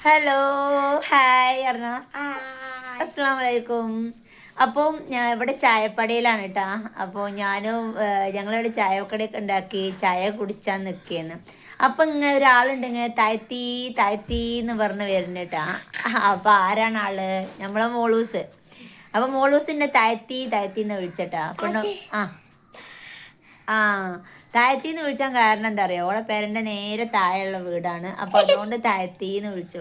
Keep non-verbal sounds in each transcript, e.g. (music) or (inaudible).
Hello hi അർണ അസ്സാം വലൈക്കും അപ്പം ഞാൻ ഇവിടെ ചായപ്പടയിലാണ് കേട്ടാ അപ്പോൾ ഞാനും ഞങ്ങളിവിടെ ചായക്കടയൊക്കെ ഉണ്ടാക്കി ചായ കുടിച്ചാൽ നിൽക്കിയെന്ന് അപ്പം ഇങ്ങനെ ഒരാളുണ്ട് ഇങ്ങനെ താഴ്ത്തി താഴ്ത്തി എന്ന് പറഞ്ഞ് വരുന്ന കേട്ടാ അപ്പം ആരാണ് ആൾ? നമ്മളെ മോളൂസ്. അപ്പം മോളൂസിന്റെ താഴ്ത്തി താഴ്ത്തി എന്ന് വിളിച്ചട്ടാ. അപ്പം ആ. ആ താഴത്തിന്ന് വിളിച്ചാൻ കാരണം എന്താ അറിയോ ഓളെ പേരന്റെ നേരെ താഴെയുള്ള വീടാണ്. അപ്പൊ അതുകൊണ്ട് താഴത്തിന്ന് വിളിച്ചു.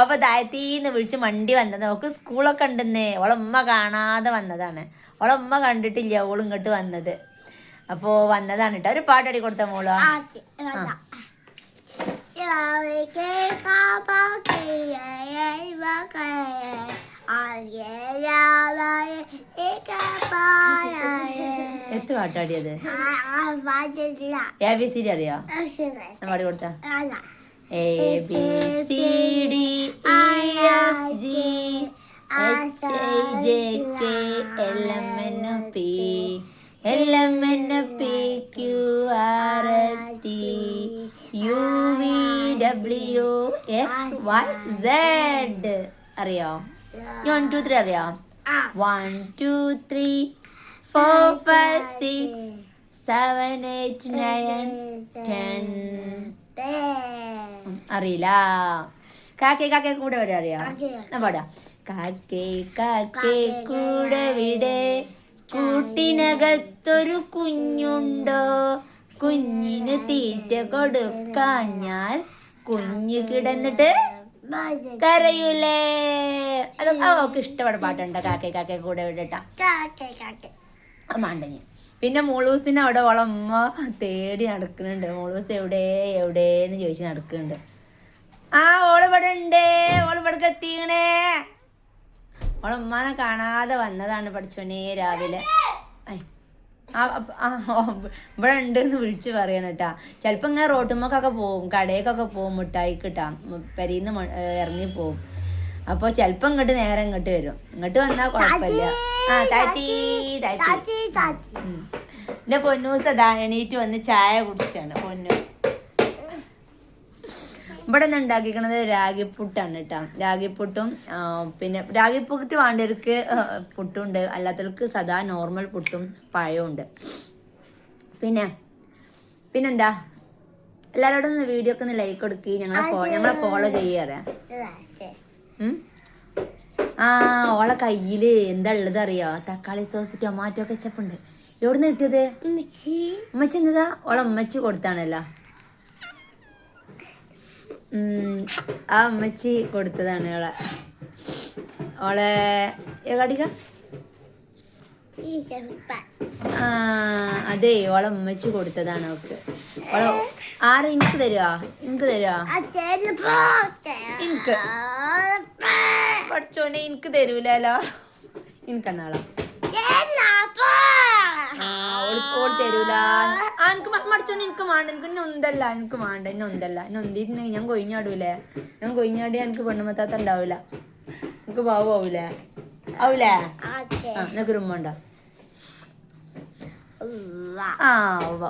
അപ്പൊ താഴത്തിന്ന് വിളിച്ച് മണ്ടി വന്നത്. ഓക്ക് സ്കൂളൊക്കെ ഉണ്ടെന്നേ. ഓളെ ഉമ്മ കാണാതെ വന്നതാണ്. ഓളെ ഉമ്മ കണ്ടിട്ടില്ല ഓൾ ഇങ്ങോട്ട് വന്നത്. അപ്പോ വന്നതാണ് കേട്ടോ ഒരു പാട്ടടി കൊടുത്ത മോളോ. എത്ര പാട്ടാടിയത്? എ ബി സി ഡി അറിയോ? പാടി കൊടുത്ത. A B C D E F G H I J K L M N P L M N P Q R S T U V W X Y Z അറിയോ? One two three അറിയോ? One two three four five, six, seven, eight, nine, ten. അറിയില്ല. കാക്കെ കാക്കെ കൂടെ വരെ അറിയാം? പാടാ. കാക്കെ കാക്കെ കാക്കേ കൂടെ വിടെ. കൂട്ടിനകത്തൊരു കുഞ്ഞുണ്ടോ? കുഞ്ഞിന് തീറ്റ കൊടുക്കാഞ്ഞാൽ കുഞ്ഞ് കിടന്നിട്ട് കരയൂലേ. അത് അവക്ക് ഇഷ്ടപ്പെട്ട പാട്ടുണ്ട്. കാക്കെ കാക്കെ കൂടെ വിടട്ടാ. മാണ്ടഞ്ഞ്. പിന്നെ മോളൂസിനെ അവിടെ ഓളെ ഉമ്മ തേടി നടക്കുന്നുണ്ട്. മോളൂസ് എവിടെ എവിടെന്ന് ചോദിച്ച് നടക്കുന്നുണ്ട്. ആ ഓൾ ഉണ്ട്. ഓൾ ഇവിടെ എത്തിക്കണേ. ഓളെ കാണാതെ വന്നതാണ് പഠിച്ചോനെ രാവിലെ. ഇവിടെ ഉണ്ട് എന്ന് വിളിച്ച് പറയണം കേട്ടാ. ചിലപ്പോൾ ഇങ്ങനെ റോട്ടുമ്മക്കൊക്കെ പോവും കടയിലേക്കൊക്കെ പോവും മുട്ടായി കിട്ടാ പെരീന്ന് ഇറങ്ങി പോവും. അപ്പോൾ ചിലപ്പോൾ ഇങ്ങോട്ട് നേരെ ഇങ്ങോട്ട് വരും. ഇങ്ങോട്ട് വന്നാൽ കുഴപ്പമില്ല. ആ താത്തി താത്തി. ഉം. എന്റെ പൊന്നു സദാ എണീറ്റ് വന്ന് ചായ കുടിച്ചാണ് പൊന്നു. ഇവിടെ നിന്ന് ഉണ്ടാക്കിക്കണത് രാഗിപ്പുട്ടാണ് കേട്ടോ. രാഗിപ്പുട്ടും പിന്നെ രാഗിപ്പുട്ട് വേണ്ടവർക്ക് പുട്ടുണ്ട്. അല്ലാത്തവർക്ക് സദാ നോർമൽ പുട്ടും പഴവും ഉണ്ട്. പിന്നെ പിന്നെന്താ? എല്ലാവരോടും ഒന്ന് വീഡിയോ ഒക്കെ ഒന്ന് ലൈക്ക് കൊടുക്കുകയും ഞങ്ങളെ ഞങ്ങളെ ഫോളോ ചെയ്യാറേ? ആ ഓളെ കയ്യിൽ എന്താ ഉള്ളത് അറിയോ? തക്കാളി സോസ് ടൊമാറ്റോ കെച്ചപ്പ് ഉണ്ട്. എവിടുന്ന് കിട്ടിയത്? ഉമ്മച്ചി. എന്നതാ ഓളെ ഉമ്മച്ചി കൊടുത്താണല്ലോ. ആ ഉമ്മച്ചി കൊടുത്തതാണ് ഓളെ. ഓളെ കടിക? ആ അതെ ഓളെ ഉമ്മച്ചി കൊടുത്തതാണ് ഓക്ക് ഓളെ ആരെ എനിക്ക് തരുവാ? എനിക്ക് തരുവാ? എനിക്ക് പഠിച്ചോനെ എനിക്ക് തരൂലല്ലോ എനിക്കെന്നാളോ? തരൂല. എനിക്ക് മടിച്ചോനെ എനിക്ക് വേണ്ട എനിക്ക് ഇന്നെ ഒന്തല്ല എനിക്ക് വേണ്ട എന്നെ ഒന്തിരുന്നെങ്കിൽ ഞാൻ കൊയിഞ്ഞാടൂലേ ഞാൻ കൊയിഞ്ഞാടിയാ എനിക്ക് പെണ്ണുമത്താത്ത ഉണ്ടാവൂല. എനിക്ക് പാവം ആവൂലേ? ആ നിനക്ക് ഉമ്മ ഉണ്ടോ? ആ ഉവ്വ.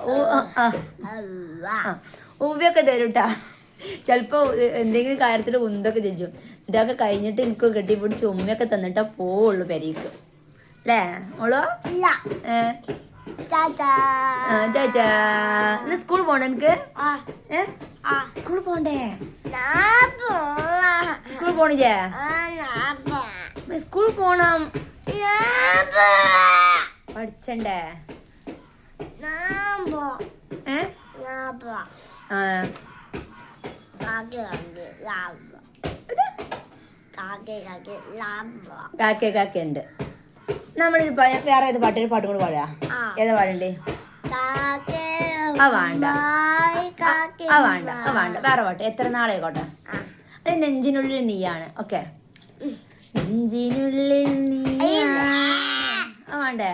ഊവ്യൊക്കെ തരൂട്ടാ. ചിലപ്പോ എന്തെങ്കിലും കാര്യത്തിൽ ഉന്തൊക്കെ ചെഞ്ചു ഇതൊക്കെ കഴിഞ്ഞിട്ട് എനിക്ക് കെട്ടിപ്പിടിച്ച് ഉമ്മയൊക്കെ തന്നിട്ടാ പോവുള്ളൂ പെരീക്ക്. അല്ലേ? ഓളോ. ഇന്ന് സ്കൂൾ പോണ്ട എനിക്ക് സ്കൂൾ പോണ്ടേ? സ്കൂളിൽ പോണില്ലേ? സ്കൂൾ പോണം. പഠിച്ചണ്ടേ? ഏ? ആ. കാക്ക കാക്ക ഉണ്ട് നമ്മളിത് വേറെ ഏത് പാട്ട് പാട്ടും കൂടെ പാടുക? ഏതാ പാടണ്ടേ? വേണ്ട. വേണ്ട വേറെ പാട്ട്. എത്ര നാളായിക്കോട്ടെ? അത് നെഞ്ചിനുള്ളിൽ നീയാണ്. ഓക്കെ. നെഞ്ചിനുള്ളിൽ നീയാണ്. വേണ്ടേ?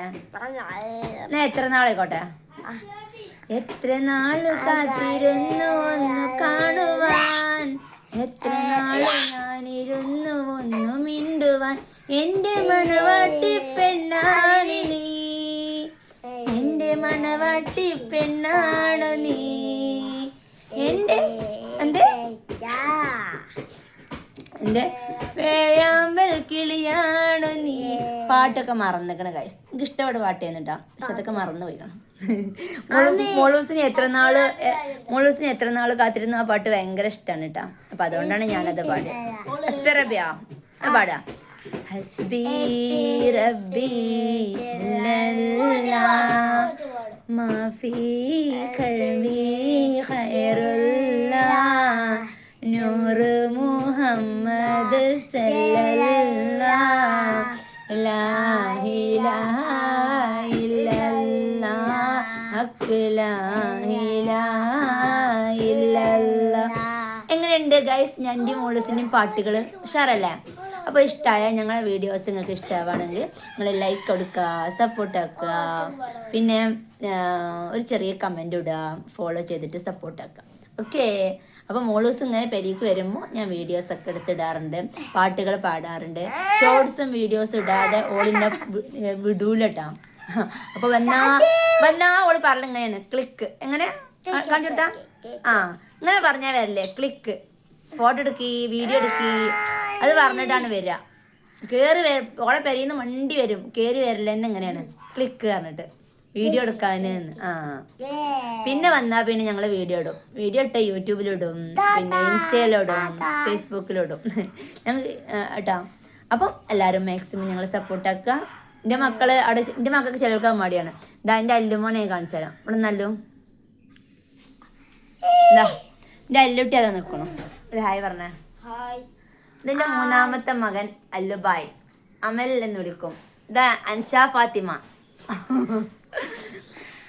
എന്നാ എത്ര നാളായിക്കോട്ടെ? എത്ര നാൾ കാത്തിരുന്നു ഒന്ന് കാണുവാൻ എത്ര നാളെ ഞാനിരുന്നു ഒന്നു മിണ്ടുവാൻ എന്റെ മണവാട്ടി പെണ്ണാണ് നീ എന്റെ മണവാട്ടി പെണ്ണാണ് നീ എന്റെ എന്റെ വേഴാമ്പൽ കിളിയാണോ നീ പാട്ടൊക്കെ മറന്നിക്കണ ഗൈസ് എനിക്ക് ഇഷ്ടപ്പെട്ട പാട്ട് ചെയ്യുന്നുണ്ടാ പക്ഷെ അതൊക്കെ മറന്നു പോയിക്കണം (laughs) മോളൂസിന് എത്ര നാൾ മോളൂസിന് എത്ര നാൾ കാത്തിരുന്ന ആ പാട്ട് ഭയങ്കര ഇഷ്ടമാണ് കേട്ടാ. അപ്പൊ അതുകൊണ്ടാണ് ഞാനത് പാടിയത് ഹസ്ബി പാടാ. ഹസ്ബി റബ്ബി മാഫി കൽവി ഖൈറുല്ലാ. നൂർ മുഹമ്മദ് സല്ലല്ലാ. ലാ ഇലാഹ എങ്ങനെയുണ്ട് ഗൈസ് ഞന്റെ മോളസിന്റെയും പാട്ടുകൾ ഉഷാറല്ലേ? അപ്പോൾ ഇഷ്ടമായ ഞങ്ങളെ വീഡിയോസ് നിങ്ങൾക്ക് ഇഷ്ടമാണെങ്കിൽ നിങ്ങൾ ലൈക്ക് കൊടുക്കുക സപ്പോർട്ട് ആക്കുക. പിന്നെ ഒരു ചെറിയ കമന്റ് ഇടുക ഫോളോ ചെയ്തിട്ട് സപ്പോർട്ട് ആക്കുക. ഓക്കെ അപ്പോൾ മോളൂസ് ഇങ്ങനെ പെരീക്ക് വരുമ്പോൾ ഞാൻ വീഡിയോസ് ഒക്കെ എടുത്തിടാറുണ്ട് പാട്ടുകൾ പാടാറുണ്ട്. ഷോർട്സും വീഡിയോസും ഇടാതെ ഓളിന്റെ വിടൂലട്ടാ. അപ്പോൾ വന്നാ വന്നാ ഓൾ പറഞ്ഞ എങ്ങനെയാണ് ക്ലിക്ക് എങ്ങനെ? കണ്ടെടുത്താ ആ ഇങ്ങനെ പറഞ്ഞാ വരല്ലേ? ക്ലിക്ക് ഫോട്ടോ എടുക്കി വീഡിയോ എടുക്കി. അത് പറഞ്ഞിട്ടാണ് വരിക. കേറി വേ ഓളെ പെരിയിൽ നിന്ന് വണ്ടി വരും. കേറി വരലെന്നെ എങ്ങനെയാണ് ക്ലിക്ക് പറഞ്ഞിട്ട്. വീഡിയോ എടുക്കാന് ആ. പിന്നെ വന്നാ പിന്നെ ഞങ്ങൾ വീഡിയോ ഇടും. വീഡിയോ ഇട്ട യൂട്യൂബിലിടും പിന്നെ ഇൻസ്റ്റയിലിടും ഫേസ്ബുക്കിലിടും (laughs) ഞങ്ങൾ കേട്ടോ. അപ്പം എല്ലാവരും മാക്സിമം ഞങ്ങൾ സപ്പോർട്ടാക്കുക എന്റെ മക്കൾ അവിടെ എന്റെ മക്കൾക്ക് ചിലർക്ക് മടിയാണ്. ഇതാ എന്റെ അല്ലുമോനെ കാണിച്ചു തരാം. ഇവിടെ നല്ലു ഇതാ എന്റെ അല്ലുട്ടി അതാ നിൽക്കണം ഒരു ഹായ് പറഞ്ഞേ. ഇതെന്റെ മൂന്നാമത്തെ മകൻ അല്ലുബായ് അമൽ എന്ന് വിളിക്കും. ഇതാ അൻഷാ ഫാത്തിമ.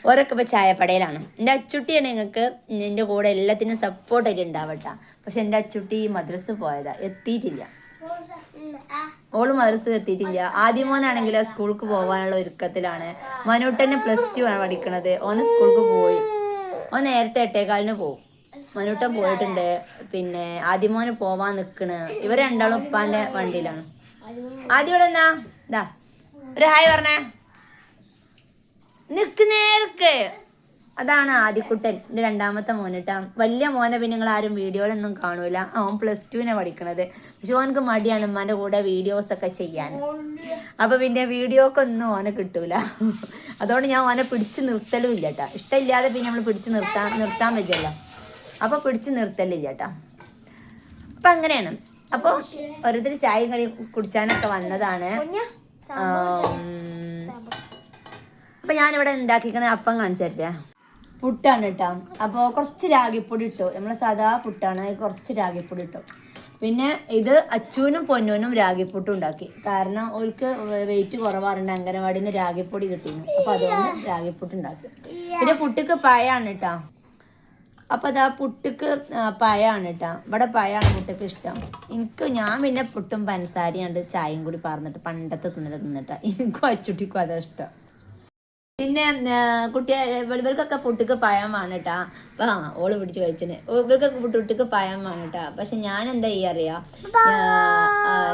ഓരൊക്കെ ഇപ്പൊ ചായപ്പടയിലാണ്. എന്റെ അച്ചുട്ടിയാണ് നിങ്ങൾക്ക് എന്റെ കൂടെ എല്ലാത്തിനും സപ്പോർട്ടായിട്ട് ഉണ്ടാവട്ടെ പക്ഷെ എന്റെ അച്ചുട്ടി മദ്രസ് പോയതാ. എത്തിയിട്ടില്ല. ഓൾ മദ്രസ എത്തിയിട്ടില്ല. ആദ്യമോനാണെങ്കിൽ സ്കൂൾക്ക് പോകാനുള്ള ഒരുക്കത്തിലാണ്. മനൂട്ടന് പ്ലസ് ടു ആണ് പഠിക്കണത്. ഓന് സ്കൂൾക്ക് പോയി. ഓൻ നേരത്തെ എട്ടേകാലിന് പോകും മനുട്ടൻ പോയിട്ടുണ്ട്. പിന്നെ ആദ്യമോന് പോവാൻ നിക്കണ്. ഇവർ രണ്ടാളും ഉപ്പാന്റെ വണ്ടിയിലാണ്. ആദ്യം ഇവിടെ എന്നാ ഇതാ ഒരു ഹായ് പറഞ്ഞേ. നിക്ക് നേർക്ക് അതാണ് ആദിക്കുട്ടൻ എന്റെ രണ്ടാമത്തെ മോനിട്ടാ. വലിയ മോനെ പിന്നെ നിങ്ങൾ ആരും വീഡിയോയിലൊന്നും കാണൂല. അവൻ പ്ലസ് ടുവിനെ പഠിക്കണത്. പക്ഷെ ഓനക്ക് മടിയാണ് ഉമ്മാന്റെ കൂടെ വീഡിയോസ് ഒക്കെ ചെയ്യാൻ. അപ്പൊ പിന്നെ വീഡിയോക്കൊന്നും ഓനെ കിട്ടൂല. അതുകൊണ്ട് ഞാൻ ഓനെ പിടിച്ച് നിർത്തലും ഇല്ല കേട്ടാ ഇഷ്ടമില്ലാതെ പിന്നെ നമ്മൾ പിടിച്ച് നിർത്താൻ നിർത്താൻ പറ്റില്ല അപ്പൊ പിടിച്ച് നിർത്തലില്ല കേട്ടാ അപ്പൊ അങ്ങനെയാണ്. അപ്പോൾ ഓരോരുത്തർ ചായ കളി കുടിച്ചാനൊക്കെ വന്നതാണ്. അപ്പൊ ഞാനിവിടെ ഉണ്ടാക്കിക്കണ അപ്പം കാണിച്ചു തരാ. പുട്ടാണ് കേട്ടോ അപ്പോൾ കുറച്ച് രാഗിപ്പൊടി ഇട്ടു. നമ്മൾ സാധാ പുട്ടാണ്. കുറച്ച് രാഗിപ്പൊടി ഇട്ടു. പിന്നെ ഇത് അച്ചുവിനും പൊന്നൂനും രാഗിപ്പൊട്ടും ഉണ്ടാക്കി. കാരണം ഓർക്ക് വെയിറ്റ് കുറവാറുണ്ട്. അംഗനവാടിയിൽ നിന്ന് രാഗിപ്പൊടി കിട്ടിയിരുന്നു അപ്പോൾ അതുകൊണ്ട് രാഗിപ്പൊട്ട് ഉണ്ടാക്കി. പിന്നെ പുട്ടിക്ക് പഴമാണ് കേട്ടോ അപ്പോൾ അതാ പുട്ടിക്ക് പയാണ് കേട്ടോ ഇവിടെ പഴമാണ് പുട്ടിക്ക് ഇഷ്ടം. എനിക്ക് ഞാൻ പിന്നെ പുട്ടും പഞ്ചസാരയും ചായയും കൂടി പറഞ്ഞിട്ട് പണ്ടത്തെ തിന്നിട്ട് തിന്നിട്ടാ. എനിക്കും അച്ചുട്ടിക്കും അതാ ഇഷ്ടം. പിന്നെ കുട്ടിയെ ഇവർക്കൊക്കെ പുട്ടിക്ക് പഴമാണ് കേട്ടാ ആ ഓൾ പിടിച്ച് കഴിച്ചിന്. ഇവർക്കൊക്കെ പുട്ടിക്ക് പഴമാണ് കേട്ടാ പക്ഷെ ഞാൻ എന്താ ഈ അറിയാ?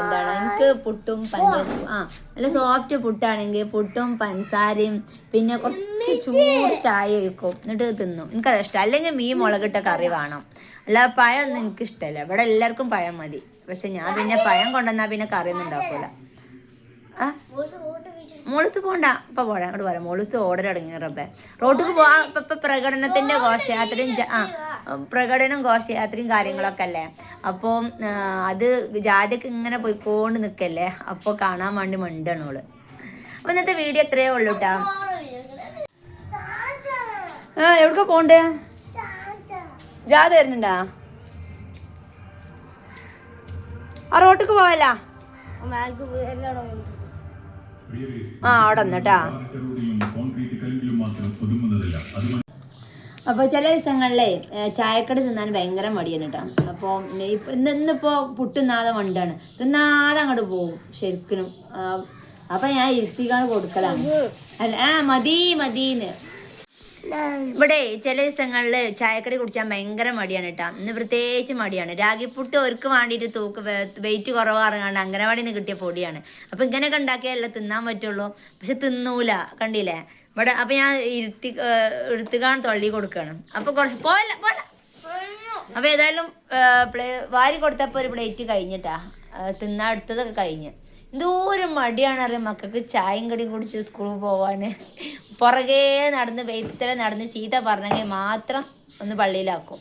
എന്താണ്? എനിക്ക് പുട്ടും പഞ്ചസാരയും ആ നല്ല സോഫ്റ്റ് പുട്ടാണെങ്കിൽ പുട്ടും പഞ്ചസാരയും പിന്നെ കുറച്ച് ചൂട് ചായ ഒഴിക്കും. എന്നിട്ട് തിന്നും. എനിക്കത് ഇഷ്ടം. അല്ലെങ്കിൽ മീൻ മുളകിട്ട കറി വേണം. അല്ല പഴമൊന്നും എനിക്ക് ഇഷ്ടമല്ല ഇവിടെ എല്ലാവർക്കും പഴം മതി. പക്ഷെ ഞാൻ പിന്നെ പഴം കൊണ്ടുവന്നാൽ പിന്നെ കറിയൊന്നും ഉണ്ടാക്കൂല. ആ? മോളിസ് പോണ്ട. ഇപ്പൊ പോടാ അങ്ങോട്ട് പോരാ. മോളിസ് ഓർഡർ അടങ്ങി റബ്ബെ. റോട്ടിക്ക് പോവാ. ഇപ്പൊ ഇപ്പൊ പ്രകടനത്തിന്റെ ഘോഷയാത്രയും ആ പ്രകടനം ഘോഷയാത്രയും കാര്യങ്ങളൊക്കെ അല്ലേ അപ്പോൾ അത് ജാതിക്ക് ഇങ്ങനെ പോയിക്കൊണ്ട് നിൽക്കല്ലേ അപ്പോൾ കാണാൻ വേണ്ടി മണ്ടണോൾ അപ്പൊ ഇന്നത്തെ വീഡിയോ എത്രയേ ഉള്ളൂ കേട്ടാ ആ എവിടക്ക പോണ്ടേ? ജാഥ വരുന്നുണ്ടാ? ആ റോട്ടിക്ക് പോവല്ല ആ അപ്പോൾ ചില ദിവസങ്ങളിലെ ചായക്കട തിന്നാൻ ഭയങ്കര മടിയാണ് കേട്ടോ അപ്പോൾ ഇപ്പം ഇന്ന് ഇന്നിപ്പോൾ പുട്ടുന്നാതെ മണ്ടാണ് തിന്നാതെ അങ്ങോട്ട് പോകും ശരിക്കും അപ്പം ഞാൻ ഇരുത്തിക്കാണ് കൊടുക്കലാണ്. അല്ല ആ മതി മതീന്ന്. ഇവിടെ ചില ദിവസങ്ങളിൽ ചായക്കടി കുടിച്ചാൽ ഭയങ്കര മടിയാണ് കേട്ടോ. ഇന്ന് പ്രത്യേകിച്ച് മടിയാണ്. രാഗിപ്പുട്ട് ഒരുക്ക് വേണ്ടിയിട്ട് തൂക്ക് വെയിറ്റ് കുറവാറങ്ങാണ്ട് അംഗനവാടിയിൽ നിന്ന് കിട്ടിയ പൊടിയാണ്. അപ്പം ഇങ്ങനെയൊക്കെ ഉണ്ടാക്കിയാലേ തിന്നാൻ പറ്റുള്ളൂ. പക്ഷെ തിന്നൂല. കണ്ടില്ലേ? ഇവിടെ അപ്പം ഞാൻ ഇരുത്തി എടുത്തുകാണ് തള്ളി കൊടുക്കുകയാണ് അപ്പോൾ കുറച്ച് പോല പോല അപ്പൊ ഏതായാലും പ്ലേ- വാരി കൊടുത്തപ്പോൾ ഒരു പ്ലേറ്റ് കഴിഞ്ഞിട്ടാ. തിന്നാ എടുത്തതൊക്കെ കഴിഞ്ഞ്. എന്തോരം മടിയാണ് അറിയാം മക്കൾക്ക് ചായയും കടിയും കുടിച്ച് സ്കൂളിൽ പോവാന്. പുറകെ നടന്ന് വെയ്ത്തല നടന്ന് ചീത്ത പറഞ്ഞെങ്കിൽ മാത്രം ഒന്ന് പള്ളിയിലാക്കും.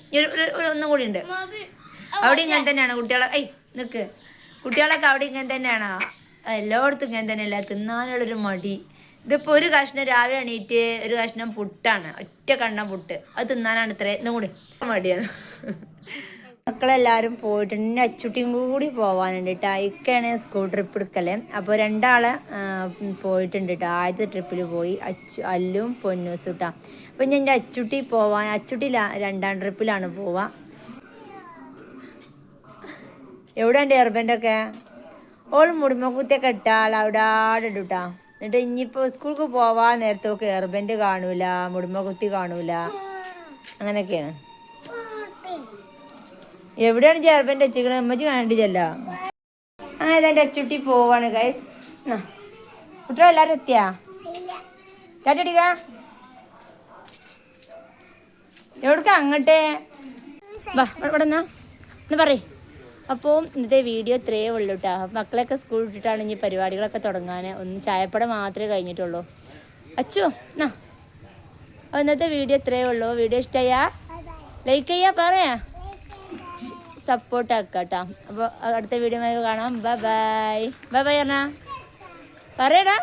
ഒന്നും കൂടി ഉണ്ട്. അവിടെ ഇങ്ങനെ തന്നെയാണ് കുട്ടികളെ ഏയ് നിക്ക്. കുട്ടികളൊക്കെ അവിടെ ഇങ്ങനെ തന്നെയാണ്. എല്ലായിടത്തും ഇങ്ങനെ തന്നെയല്ല തിന്നാനുള്ളൊരു മടി. ഇതിപ്പോൾ ഒരു കഷ്ണം രാവിലെ എണീറ്റ് ഒരു കഷ്ണം പുട്ടാണ്. ഒറ്റ കണ്ണം പുട്ട്. അത് തിന്നാനാണ് ഇത്ര ഇന്നും കൂടി. മടിയാണ്. മക്കളെല്ലാവരും പോയിട്ട് എന്റെ അച്ചുട്ടിയും കൂടി പോവാനുണ്ട് കേട്ടോ ഇക്കയാണ് സ്കൂൾ ട്രിപ്പ് എടുക്കൽ. അപ്പോൾ രണ്ടാൾ പോയിട്ടുണ്ട് കേട്ടോ ആദ്യത്തെ ട്രിപ്പിൽ പോയി. അച്ചു അല്ലും പൊന്നൂസും കേട്ടോ അപ്പം ഞാൻ എന്റെ അച്ചുട്ടി പോവാൻ അച്ചുട്ടി രണ്ടാം ട്രിപ്പിലാണ് പോവാ. എവിടെ ഉണ്ട് ഹെർബന്റൊക്കെ ഓൾ മുടിമക്കുത്തിയൊക്കെ ഇട്ടാൽ അവിടെ ആടെ ഇടുട്ടാ എന്നിട്ട് ഇനിയിപ്പോൾ സ്കൂൾക്ക് പോവാൻ നേരത്തൊക്കെ ഹെർബന്റ് കാണൂല മുടിമക്കുത്തി കാണൂല. അങ്ങനെയൊക്കെയാണ്. എവിടെയാണ് ജർബന്റെ വെച്ചിക്കണത് അമ്മച്ചി കാണേണ്ടതല്ല അങ്ങനെ ഇതെന്റെ അച്ചുട്ടി പോവാണ് ഗൈസ് കുട്ടികൾ എല്ലാവരും എത്തിയാ? ടാറ്റടിക്ക എവിടക്ക? അങ്ങോട്ടേ. വാ ഇവിടെ എന്നാ പറയ്. അപ്പോൾ ഇന്നത്തെ വീഡിയോ ഇത്രയേ ഉള്ളൂ കേട്ടോ മക്കളെയൊക്കെ സ്കൂൾ വിട്ടിട്ടാണ് ഇനി പരിപാടികളൊക്കെ തുടങ്ങാൻ ഒന്ന് ചായപ്പട മാത്രമേ കഴിഞ്ഞിട്ടുള്ളൂ. അച്ചു എന്നാ? അപ്പോൾ ഇന്നത്തെ വീഡിയോ ഇത്രയേ ഉള്ളൂ. വീഡിയോ ഇഷ്ടമായാ ലൈക്ക് ചെയ്യാ പറയാ. സപ്പോർട്ട് ആക്കുക കേട്ടോ അപ്പോൾ അടുത്ത വീഡിയോ കാണാം. ബൈ ബൈ ബൈ ബൈ പറഞ്ഞാ പറയടാ.